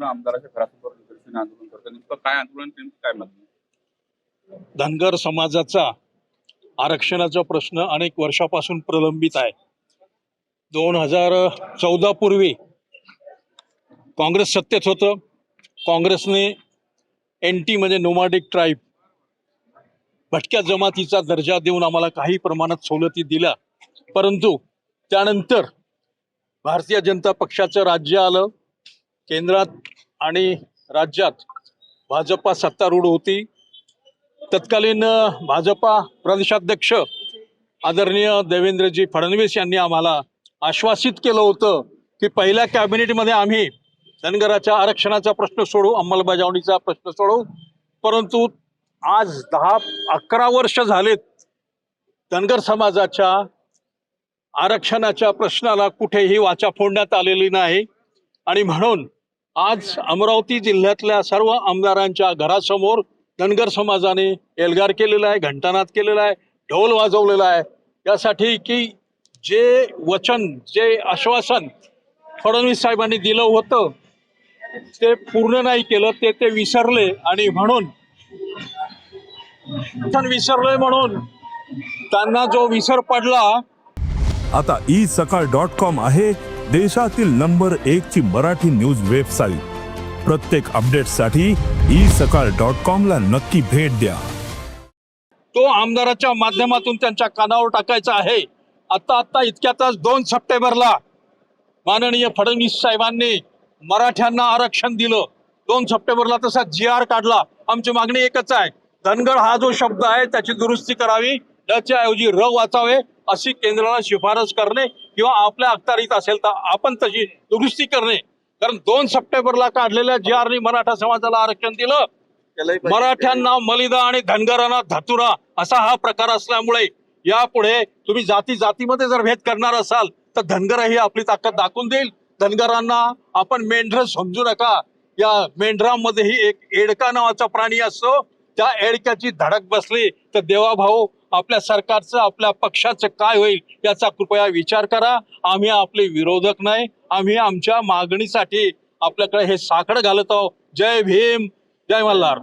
पूर्ण आमदाराच्या घरासमोर निदर्शन आंदोलन करतं नेमकं काय आंदोलन नेमकं काय मागणी? धनगर समाजाचा आरक्षणाचा प्रश्न अनेक वर्षापासून प्रलंबित आहे. दोन हजार चौदा पूर्वी काँग्रेस सत्तेत होतं. काँग्रेसने एन टी म्हणजे नोमॅडिक ट्राईब भटक्या जमातीचा दर्जा देऊन आम्हाला काही प्रमाणात सवलती दिल्या. परंतु त्यानंतर भारतीय जनता पक्षाचं राज्य आलं. केंद्रात आणि राज्यात भाजपा सत्तारूढ होती. तत्कालीन भाजपा प्रदेशाध्यक्ष आदरणीय देवेंद्रजी फडणवीस यांनी आम्हाला आश्वासित केलं होतं की पहिल्या कॅबिनेटमध्ये आम्ही धनगराच्या आरक्षणाचा प्रश्न सोडू अंमलबजावणीचा प्रश्न सोडवू. परंतु आज दहा अकरा वर्ष झालेत धनगर समाजाच्या आरक्षणाच्या प्रश्नाला कुठेही वाचा फोडण्यात आलेली नाही. आणि म्हणून आज अमरावती जिल्ह्यातल्या सर्व आमदारांच्या घरासमोर धनगर समाजाने एल्गार केलेला आहे घंटानाद केलेला आहे ढोल वाजवलेला आहे. यासाठी की जे वचन जे आश्वासन फडणवीस साहेबांनी दिलं होतं ते पूर्ण नाही केलं ते ते विसरले आणि म्हणून विसरले म्हणून त्यांना जो विसर पडला आता ई सकाळ डॉट कॉम आहे. देशातील नंबर एक ची मराठी न्यूज वेबसाईट. प्रत्येक अपडेटसाठी ई सकाळ डॉट कॉम ला नक्की भेट द्या. तो आमदाराच्या माध्यमातून त्यांच्या कानावर टाकायचा आहे. आता आता इतक्यातच दोन सप्टेंबरला माननीय फडणवीस साहेबांनी मराठ्यांना आरक्षण दिलं. दोन सप्टेंबरला तसा जी आर काढला. आमची मागणी एकच आहे. धनगड हा जो शब्द आहे त्याची दुरुस्ती करावी. डच्या ऐवजी र वाचावे. अशी केंद्राला शिफारस करणे किंवा आपल्या अखत्यारीत असेल तर आपण तशी दुरुस्ती करणे. कारण दोन सप्टेंबरला काढलेल्या जी आरनी मराठा समाजाला आरक्षण दिलं मराठ्यांना मलिदा आणि धनगरांना धतुरा असा हा प्रकार असल्यामुळे यापुढे तुम्ही जाती जातीमध्ये जर भेद करणार असाल तर धनगरही आपली ताकद दाखवून देईल. धनगरांना आपण मेंढर समजू नका. या मेंढरामध्येही एक एडका नावाचा प्राणी असतो. त्या एडक्याची धडक बसली तर देवाभाऊ आपल्या सरकारचं आपल्या पक्षाचं काय होईल याचा कृपया विचार करा. आम्ही आपले विरोधक नाही आम्ही आमच्या मागणीसाठी आपल्याकडे हे साखड घालत आहोत. जय भीम जय मल्हार.